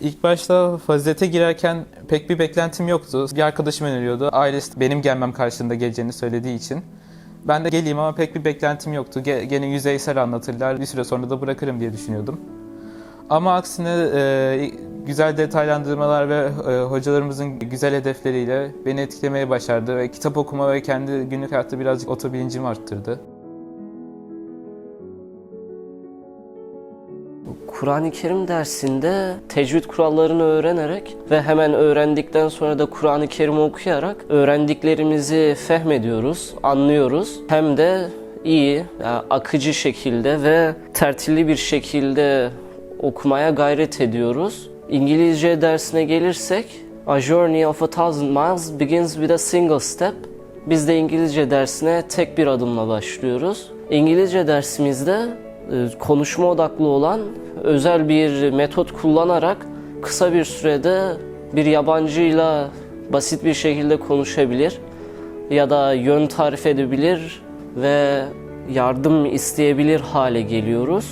İlk başta fazilete girerken pek bir beklentim yoktu. Bir arkadaşım öneriyordu. Ailesi benim gelmem karşılığında geleceğini söylediği için. Ben de geleyim ama pek bir beklentim yoktu. Ge- Gene yüzeysel anlatırlar. Bir süre sonra da bırakırım diye düşünüyordum. Ama aksine e, güzel detaylandırmalar ve e, hocalarımızın güzel hedefleriyle beni etkilemeye başardı ve kitap okuma ve kendi günlük hayatta birazcık otobilincimi arttırdı. Kur'an-ı Kerim dersinde tecvid kurallarını öğrenerek ve hemen öğrendikten sonra da Kur'an-ı Kerim okuyarak öğrendiklerimizi fehmediyoruz, anlıyoruz. Hem de iyi, yani akıcı şekilde ve tertilli bir şekilde okumaya gayret ediyoruz. İngilizce dersine gelirsek, A journey of a thousand miles begins with a single step. Biz de İngilizce dersine tek bir adımla başlıyoruz. İngilizce dersimizde konuşma odaklı olan özel bir metot kullanarak kısa bir sürede bir yabancıyla basit bir şekilde konuşabilir ya da yön tarif edebilir ve yardım isteyebilir hale geliyoruz.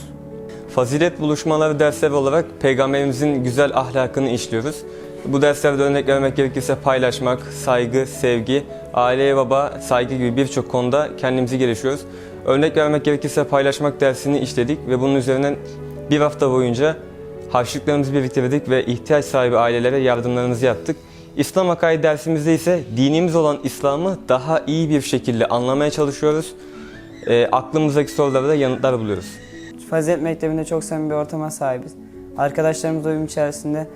Fazilet buluşmaları dersleri olarak Peygamberimizin güzel ahlakını işliyoruz. Bu derslerde örnek vermek gerekirse paylaşmak, saygı, sevgi, aileye baba, saygı gibi birçok konuda kendimizi gelişiyoruz. Örnek vermek gerekirse paylaşmak dersini işledik ve bunun üzerinden bir hafta boyunca harçlıklarımızı biriktirdik ve ihtiyaç sahibi ailelere yardımlarımızı yaptık. İslam akaidi dersimizde ise dinimiz olan İslam'ı daha iyi bir şekilde anlamaya çalışıyoruz. E, aklımızdaki sorulara da yanıtlar buluyoruz. Fazilet Mektebi'nde çok samimi bir ortama sahibiz. Arkadaşlarımızla uyum içerisinde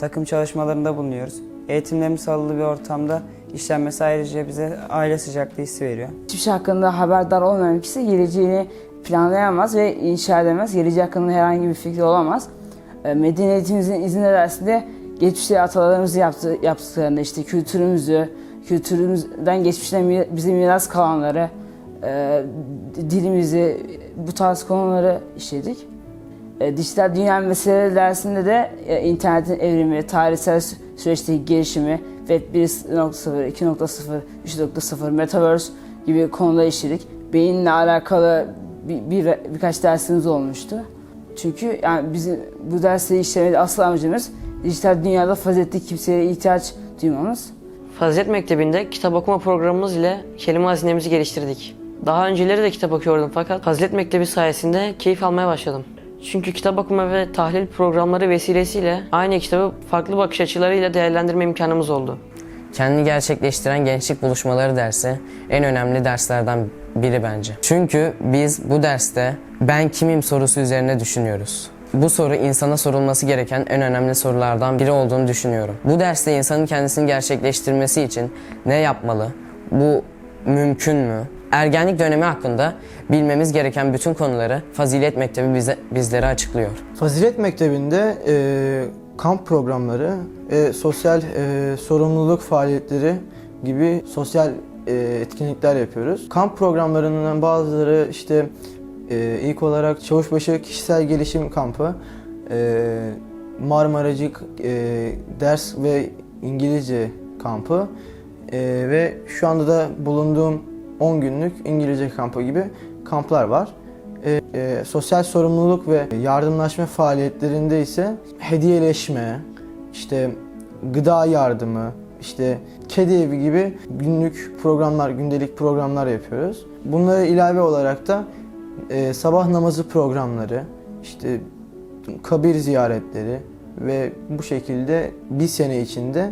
takım çalışmalarında bulunuyoruz. Eğitimlerimiz sağlıklı bir ortamda işlenmesi ayrıca bize aile sıcaklığı hissi veriyor. Hiçbir şey hakkında haberdar olmayan kişi geleceğini planlayamaz ve inşa edemez. Geleceği hakkında herhangi bir fikri olamaz. E, Medeniyetimizin izin dersinde geçmişte atalarımız yaptı, yaptıklarını, işte kültürümüzü, kültürümüzden geçmişten mi- bize miras kalanları, e, dilimizi, bu tarz konuları işledik. E, Dijital dünya meseleleri dersinde de e, internetin evrimi, tarihsel süreçteki gelişimi, Web 1.0, 2.0, 3.0, Metaverse gibi konular işledik. Beyinle alakalı bir, bir, birkaç dersimiz olmuştu. Çünkü yani bizim bu dersleri işlemede asıl amacımız dijital dünyada faziletli kimseye ihtiyaç duymamız. Fazilet Mektebi'nde kitap okuma programımız ile kelime hazinemizi geliştirdik. Daha önceleri de kitap okuyordum fakat Fazilet Mektebi sayesinde keyif almaya başladım. Çünkü kitap okuma ve tahlil programları vesilesiyle aynı kitabı farklı bakış açılarıyla değerlendirme imkanımız oldu. Kendini gerçekleştiren gençlik buluşmaları dersi en önemli derslerden biri bence. Çünkü biz bu derste ben kimim sorusu üzerine düşünüyoruz. Bu soru insana sorulması gereken en önemli sorulardan biri olduğunu düşünüyorum. Bu derste insanın kendisini gerçekleştirmesi için ne yapmalı? Bu mümkün mü? Ergenlik dönemi hakkında bilmemiz gereken bütün konuları Fazilet Mektebi bize, bizlere açıklıyor. Fazilet Mektebi'nde e, kamp programları, e, sosyal e, sorumluluk faaliyetleri gibi sosyal e, etkinlikler yapıyoruz. Kamp programlarından bazıları işte e, ilk olarak Çavuşbaşı Kişisel Gelişim Kampı, e, Marmaracık e, ders ve İngilizce kampı e, ve şu anda da bulunduğum 10 günlük İngilizce kampı gibi kamplar var. E, e, sosyal sorumluluk ve yardımlaşma faaliyetlerinde ise hediyeleşme, işte gıda yardımı, işte kedi evi gibi günlük programlar, gündelik programlar yapıyoruz. Bunlara ilave olarak da e, sabah namazı programları, işte kabir ziyaretleri ve bu şekilde bir sene içinde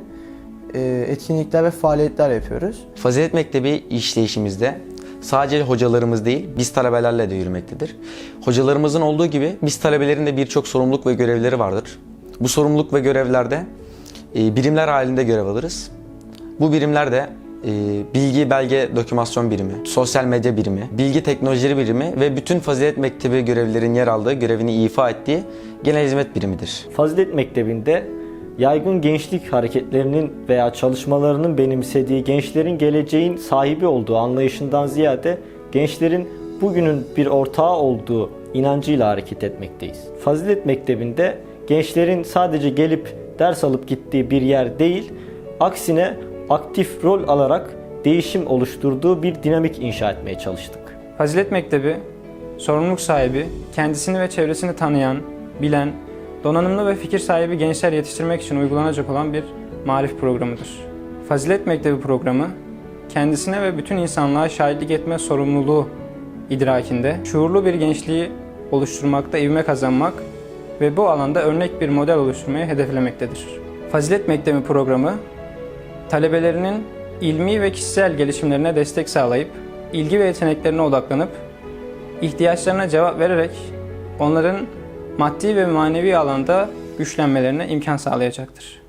etkinlikler ve faaliyetler yapıyoruz. Fazilet Mektebi işleyişimizde sadece hocalarımız değil, biz talebelerle de yürümektedir. Hocalarımızın olduğu gibi biz talebelerin de birçok sorumluluk ve görevleri vardır. Bu sorumluluk ve görevlerde e, birimler halinde görev alırız. Bu birimler de e, bilgi, belge, dokümasyon birimi, sosyal medya birimi, bilgi teknolojileri birimi ve bütün Fazilet Mektebi görevlilerin yer aldığı, görevini ifa ettiği genel hizmet birimidir. Fazilet Mektebi'nde yaygın gençlik hareketlerinin veya çalışmalarının benimsediği gençlerin geleceğin sahibi olduğu anlayışından ziyade gençlerin bugünün bir ortağı olduğu inancıyla hareket etmekteyiz. Fazilet Mektebi'nde gençlerin sadece gelip ders alıp gittiği bir yer değil, aksine aktif rol alarak değişim oluşturduğu bir dinamik inşa etmeye çalıştık. Fazilet Mektebi, sorumluluk sahibi, kendisini ve çevresini tanıyan, bilen, donanımlı ve fikir sahibi gençler yetiştirmek için uygulanacak olan bir marif programıdır. Fazilet Mektebi programı, kendisine ve bütün insanlığa şahitlik etme sorumluluğu idrakinde şuurlu bir gençliği oluşturmakta ivme kazanmak ve bu alanda örnek bir model oluşturmayı hedeflemektedir. Fazilet Mektebi programı, talebelerinin ilmi ve kişisel gelişimlerine destek sağlayıp, ilgi ve yeteneklerine odaklanıp, ihtiyaçlarına cevap vererek onların maddi ve manevi alanda güçlenmelerine imkan sağlayacaktır.